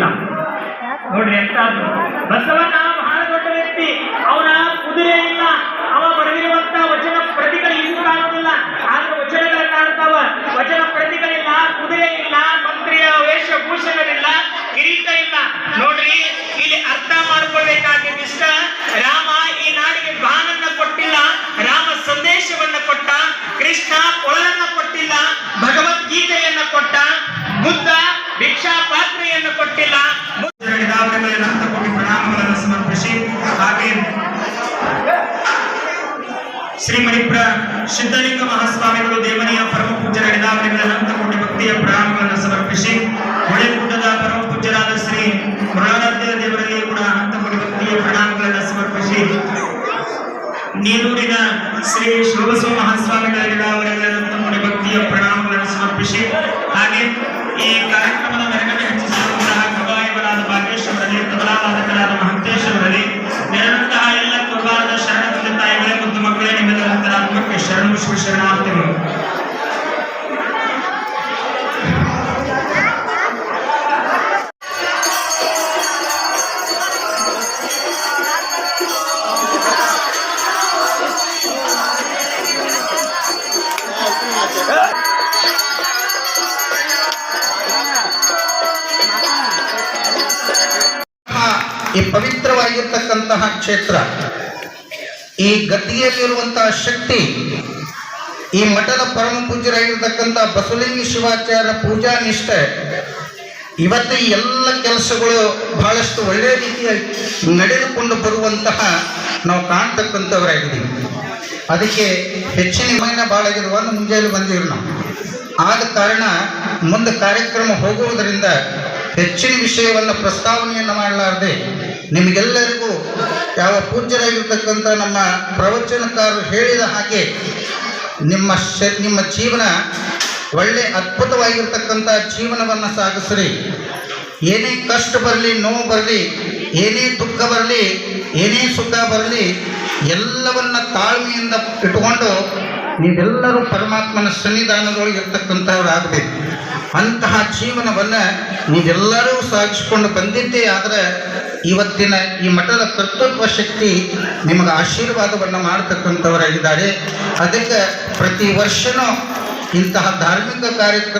ಇಲ್ಲ. ನೋಡ್ರಿ ಎಂತ ಬಸವಣ್ಣ ಬಹಳ ದೊಡ್ಡ ವ್ಯಕ್ತಿ. ಅವನ ಕುದುರೆ ಇಲ್ಲ. ಅವ ಬರೆದಿರುವಂತ ವಚನ ಪ್ರತಿಗಳು ಇನ್ನೂ ಕಾಣುವುದಿಲ್ಲ. ಆದ್ರೆ ವಚನಗಳ ಕಾಣ್ತಾವ ವಚನ ಪ್ರತಿಗಳಿಲ್ಲ, ಕುದುರೆ ಇಲ್ಲ, ಮಂತ್ರಿಯ ವೇಷಭೂಷಣವಿಲ್ಲ, ಕಿರೀಟ ಇಲ್ಲ. ನೋಡ್ರಿ, ಇಲ್ಲಿ ಅರ್ಥ ಮಾಡ್ಕೊಳ್ಬೇಕಾಗಿದ್ದಿಷ್ಟ ರಾಮ ಈ ನಾಡಿಗೆ ಬಾನನ್ನ ಕೊಟ್ಟಿಲ್ಲ, ರಾಮ ಸಂದೇಶವನ್ನ ಕೊಟ್ಟ, ಕೃಷ್ಣ ಕೊಳಲನ್ನ ಕೊಟ್ಟಿಲ್ಲ, ಭಗವದ್ಗೀತೆಯನ್ನ ಕೊಟ್ಟ, ಬುದ್ಧ ಭಿಕ್ಷಾ ಕೊಟ್ಟಿಲ್ಲ. ಅನಂತ ಕೋಟಿ ಪ್ರಣಾಮಗಳನ್ನು ಸಮರ್ಪಿಸಿ ಹಾಗೆ ಶ್ರೀ ಮಣಿಪುರ ಸಿದ್ಧಲಿಂಗ ಮಹಾಸ್ವಾಮಿಗಳು ದೇವನಿಯ ಪರಮ ಪೂಜ್ಯರ ಅನಂತ ಕೋಟಿ ಭಕ್ತಿಯ ಪ್ರಣಾಮಗಳನ್ನು ಸಮರ್ಪಿಸಿ ಹೊಳೆಕೂಟದ ಪರಮ ಪೂಜ್ಯರಾದ ಶ್ರೀ ಮುರುಳಾರಾಧ್ಯ ದೇವರಲ್ಲಿ ಕೂಡ ಕೋಟಿ ಭಕ್ತಿಯ ಪ್ರಣಾಮಗಳನ್ನು ಸಮರ್ಪಿಸಿ ನೀರೂರಿನ ಶ್ರೀ ಶೋಭಸ ಮಹಾಸ್ವಾಮಿಗಳ ಅನಂತ ಕೋಟಿ ಭಕ್ತಿಯ ಪ್ರಣಾಮಗಳನ್ನು ಸಮರ್ಪಿಸಿ, ಹಾಗೆ ಈ ಕಾರ್ಯಕ್ರಮದ ಈ ಪವಿತ್ರವಾಗಿರ್ತಕ್ಕಂತಹ ಕ್ಷೇತ್ರ, ಈ ಗದ್ದಿಗೆಯಲ್ಲಿರುವಂತಹ ಶಕ್ತಿ, ಈ ಮಠದ ಪರಮ ಪೂಜ್ಯರಾಗಿರ್ತಕ್ಕಂಥ ಬಸವಲಿಂಗ ಶಿವಾಚಾರ್ಯ ಪೂಜಾ ನಿಷ್ಠೆ, ಇವತ್ತು ಎಲ್ಲ ಕೆಲಸಗಳು ಬಹಳಷ್ಟು ಒಳ್ಳೆಯ ರೀತಿಯಾಗಿ ನಡೆದುಕೊಂಡು ಬರುವಂತಹ ನಾವು ಕಾಣ್ತಕ್ಕಂಥವರಾಗಿದ್ದೀವಿ. ಅದಕ್ಕೆ ಹೆಚ್ಚಿನ ಮೈನ ಭಾಳ ಆಗಿರುವ ಮುಂಜಾನೆ ಬಂದಿರು ನಾವು. ಆದ ಕಾರಣ ಮುಂದೆ ಕಾರ್ಯಕ್ರಮ ಹೋಗುವುದರಿಂದ ಹೆಚ್ಚಿನ ವಿಷಯವನ್ನು ಪ್ರಸ್ತಾವನೆಯನ್ನು ಮಾಡಲಾರದೆ ನಿಮಗೆಲ್ಲರಿಗೂ ಯಾವ ಪೂಜ್ಯರಾಗಿರ್ತಕ್ಕಂಥ ನಮ್ಮ ಪ್ರವಚನಕಾರರು ಹೇಳಿದ ಹಾಗೆ ನಿಮ್ಮ ಶ, ನಿಮ್ಮ ಜೀವನ ಒಳ್ಳೆ ಅದ್ಭುತವಾಗಿರ್ತಕ್ಕಂಥ ಜೀವನವನ್ನು ಸಾಗಿಸ್ರಿ. ಏನೇ ಕಷ್ಟ ಬರಲಿ, ನೋವು ಬರಲಿ, ಏನೇ ದುಃಖ ಬರಲಿ, ಏನೇ ಸುಖ ಬರಲಿ, ಎಲ್ಲವನ್ನ ತಾಳ್ಮೆಯಿಂದ ಇಟ್ಕೊಂಡು ನೀವೆಲ್ಲರೂ ಪರಮಾತ್ಮನ ಸನ್ನಿಧಾನದೊಳಗೆ ಇರ್ತಕ್ಕಂಥವ್ರಾಗಬೇಕು. ಅಂತಹ ಜೀವನವನ್ನ ನೀವೆಲ್ಲರೂ ಸಾಗಿಸಿಕೊಂಡು ಬಂದಿದ್ದೇ ಆದರೆ ಇವತ್ತಿನ ಈ ಮಠದ ಕರ್ತೃತ್ವ ಶಕ್ತಿ ನಿಮಗೆ ಆಶೀರ್ವಾದವನ್ನು ಮಾಡತಕ್ಕಂಥವರಾಗಿದ್ದಾರೆ. ಅದಕ್ಕೆ ಪ್ರತಿ ವರ್ಷನೂ ಇಂತಹ ಧಾರ್ಮಿಕ ಕಾರ್ಯಕ್ರಮ